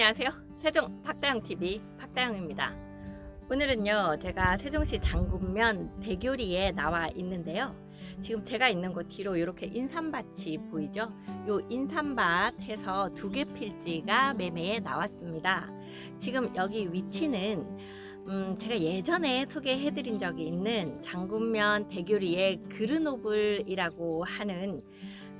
안녕하세요. 세종 박다영TV 박다영입니다. 오늘은요, 제가 세종시 장군면 대교리에 나와 있는데요. 지금 제가 있는 곳 뒤로 이렇게 인삼밭이 보이죠? 요 인삼밭에서 두 개 필지가 매매에 나왔습니다. 지금 여기 위치는 음, 제가 예전에 소개해드린 적이 있는 장군면 대교리의 그르노블이라고 하는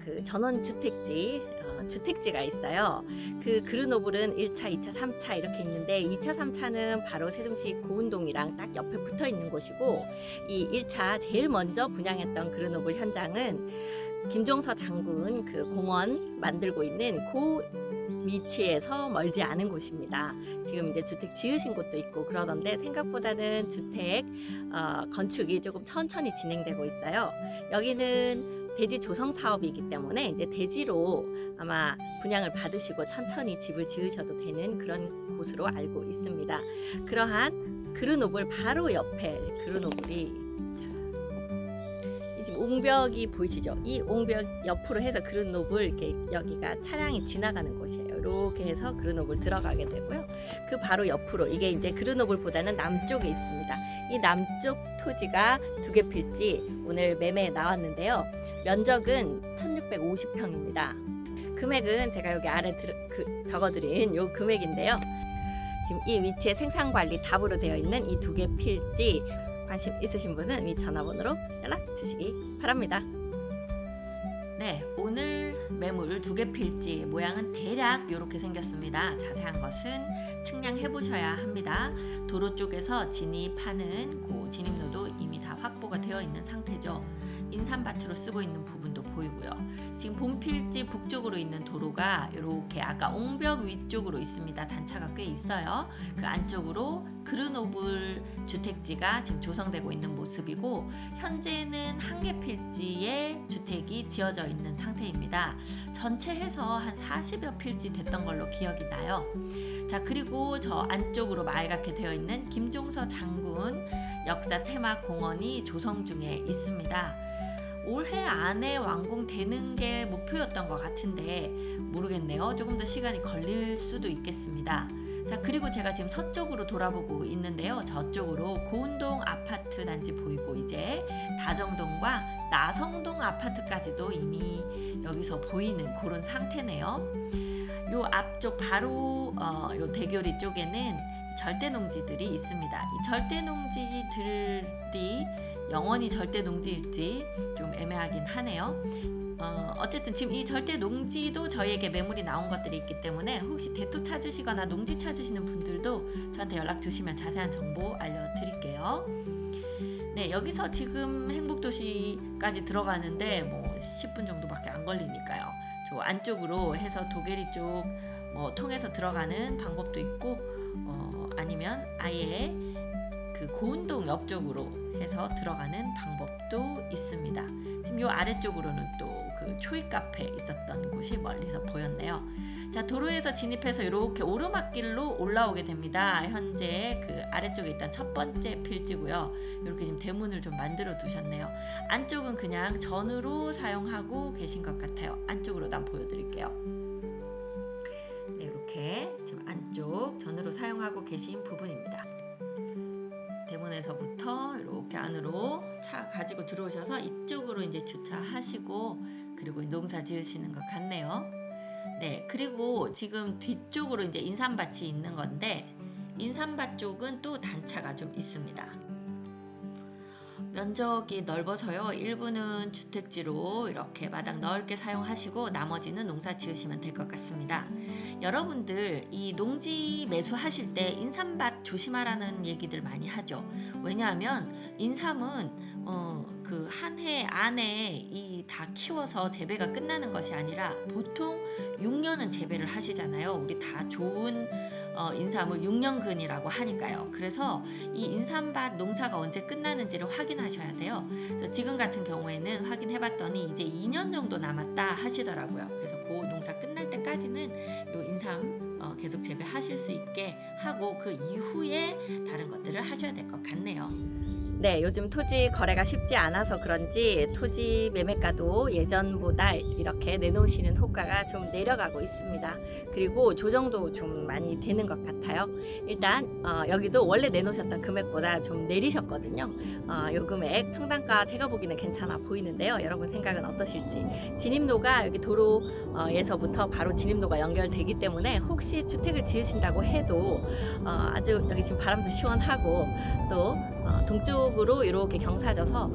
그 전원 주택지 어, 주택지가 있어요. 그 그르노블은 1차, 2차, 3차 이렇게 있는데 2차, 3차는 바로 세종시 고운동이랑 딱 옆에 붙어 있는 곳이고 이 1차 제일 먼저 분양했던 그르노블 현장은 김종서 장군 그 공원 만들고 있는 그 위치에서 멀지 않은 곳입니다. 지금 이제 주택 지으신 곳도 있고 그러던데 생각보다는 주택 어, 건축이 조금 천천히 진행되고 있어요. 여기는 대지 조성 사업이기 때문에 이제 대지로 아마 분양을 받으시고 천천히 집을 지으셔도 되는 그런 곳으로 알고 있습니다. 그러한 그르노블 바로 옆에 그르노블이 자, 이 지금 옹벽이 보이시죠? 이 옹벽 옆으로 해서 그르노블 이렇게 여기가 차량이 지나가는 곳이에요. 이렇게 해서 그르노블 들어가게 되고요. 그 바로 옆으로 이게 이제 그르노블보다는 남쪽에 있습니다. 이 남쪽 토지가 두 개 필지 오늘 매매에 나왔는데요. 면적은 1650평입니다. 금액은 제가 여기 아래 들, 그, 적어드린 요 금액인데요. 지금 이 위치에 생산 관리 답으로 되어 있는 이 두 개 필지 관심 있으신 분은 위 전화번호로 연락 주시기 바랍니다. 네, 오늘 매물 두 개 필지 모양은 대략 이렇게 생겼습니다. 자세한 것은 측량해 보셔야 합니다. 도로 쪽에서 진입하는 그 진입로도 이미 다 확보가 되어 있는 상태죠. 인삼밭으로 쓰고 있는 부분도 보이고요. 지금 본필지 북쪽으로 있는 도로가 이렇게 아까 옹벽 위쪽으로 있습니다. 단차가 꽤 있어요. 그 안쪽으로 그르노블 주택지가 지금 조성되고 있는 모습이고 현재는 한 개 필지에 주택이 지어져 있는 상태입니다. 전체 해서 한 40여 필지 됐던 걸로 기억이 나요. 자, 그리고 저 안쪽으로 말갛게 되어 있는 김종서 장군 역사 테마 공원이 조성 중에 있습니다. 올해 안에 완공되는 게 목표였던 것 같은데 모르겠네요. 조금 더 시간이 걸릴 수도 있겠습니다. 자, 그리고 제가 지금 서쪽으로 돌아보고 있는데요. 저쪽으로 고운동 아파트 단지 보이고 이제 다정동과 나성동 아파트까지도 이미 여기서 보이는 그런 상태네요. 요 앞쪽 바로 어, 요 대교리 쪽에는 절대 농지들이 있습니다. 이 절대 농지들이 영원히 절대 농지일지 좀 애매하긴 하네요. 어, 어쨌든 지금 이 절대 농지도 저희에게 매물이 나온 것들이 있기 때문에 혹시 대토 찾으시거나 농지 찾으시는 분들도 저한테 연락 주시면 자세한 정보 알려드릴게요. 네, 여기서 지금 행복도시까지 들어가는데 뭐 10분 정도밖에 안 걸리니까요. 저 안쪽으로 해서 도계리 쪽 뭐 통해서 들어가는 방법도 있고 어, 아니면 아예 그 고운동 옆쪽으로 해서 들어가는 방법도 있습니다. 지금 요 아래쪽으로는 또 그 초이 카페 있었던 곳이 멀리서 보였네요. 자 도로에서 진입해서 이렇게 오르막길로 올라오게 됩니다. 현재 그 아래쪽에 있던 첫 번째 필지고요. 이렇게 지금 대문을 좀 만들어 두셨네요. 안쪽은 그냥 전으로 사용하고 계신 것 같아요. 안쪽으로 한번 보여드릴게요. 네, 이렇게 지금 안쪽 전으로 사용하고 계신 부분입니다. 이렇게 안으로 차 가지고 들어오셔서 이쪽으로 이제 주차하시고 그리고 농사 지으시는 것 같네요. 네, 그리고 지금 뒤쪽으로 이제 인삼밭이 있는 건데 인삼밭 쪽은 또 단차가 좀 있습니다. 면적이 넓어서요. 일부는 주택지로 이렇게 마당 넓게 사용하시고 나머지는 농사 지으시면 될 것 같습니다. 여러분들 이 농지 매수하실 때 인삼밭 조심하라는 얘기들 많이 하죠. 왜냐하면 인삼은 어, 그 한 해 안에 이 다 키워서 재배가 끝나는 것이 아니라 보통 6년은 재배를 하시잖아요. 우리 다 좋은 어, 인삼을 6년근이라고 하니까요. 그래서 이 인삼밭 농사가 언제 끝나는지를 확인하셔야 돼요. 지금 같은 경우에는 확인해 봤더니 이제 2년 정도 남았다 하시더라고요. 그래서 그 농사 끝날 때까지는 이 인삼 어, 계속 재배하실 수 있게 하고 그 이후에 다른 것들을 하셔야 될 것 같네요. 네, 요즘 토지 거래가 쉽지 않아서 그런지 토지 매매가도 예전보다 이렇게 내놓으시는 호가가 좀 내려가고 있습니다. 그리고 조정도 좀 많이 되는 것 같아요. 일단 어, 여기도 원래 내놓으셨던 금액보다 좀 내리셨거든요. 어, 요 금액 평당가 제가 보기는 괜찮아 보이는데요. 여러분 생각은 어떠실지. 진입로가 여기 도로에서부터 바로 진입로가 연결되기 때문에 혹시 주택을 지으신다고 해도 어, 아주 여기 지금 바람도 시원하고 또 어, 동쪽으로 이렇게 경사져서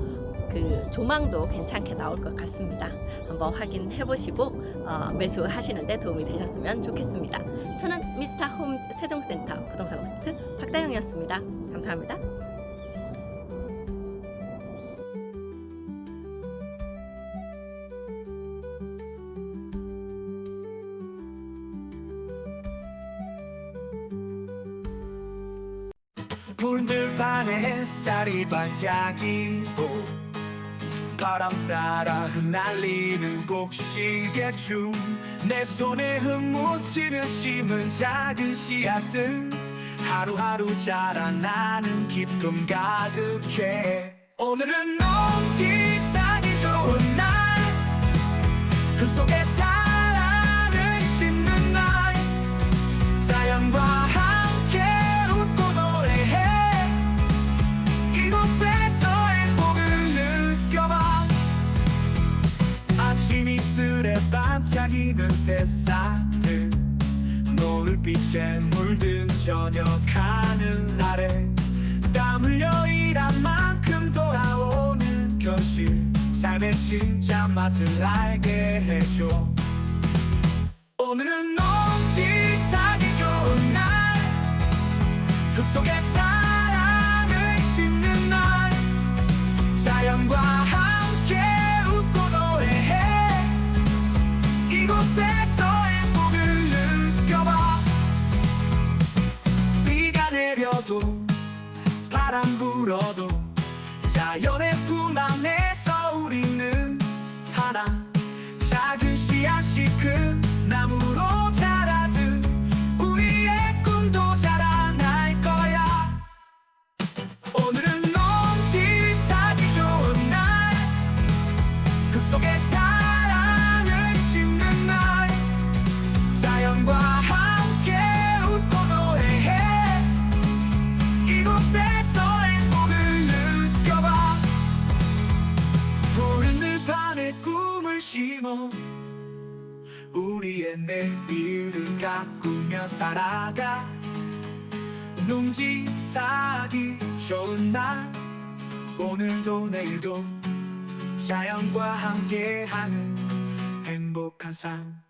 그 조망도 괜찮게 나올 것 같습니다. 한번 확인해 보시고 어, 매수하시는데 도움이 되셨으면 좋겠습니다. 저는 미스터 홈 세종센터 부동산 호스트 박다영이었습니다. 감사합니다. 문들 반에 햇살이 반짝이고 바람 따라 흩날리는 곡식의 춤내 손에 흙묻히는 심은 작은 씨앗들 하루하루 자라나는 기쁨 가득해. 오늘은 싸기 좋은 날 흙 속에 사 반짝이는 새싹들. 노을빛에 물든 저녁 하늘 아래 땀 흘려 일한 만큼 돌아오는 현실. 삶의 진짜 맛을 알게 해줘. 오늘은 농지 사기 좋은 날 흙 속에 사 불어도 자연의 품 안에서 우리는 하나. 작은 씨앗이 큰 나무로 자라듯 우리의 꿈도 자라날 거야. 오늘은 농지 사기 좋은 날흙 속에 사 들판에 꿈을 심어 우리의 내일을 가꾸며 살아가. 농지 사기 좋은 날 오늘도 내일도 자연과 함께하는 행복한 삶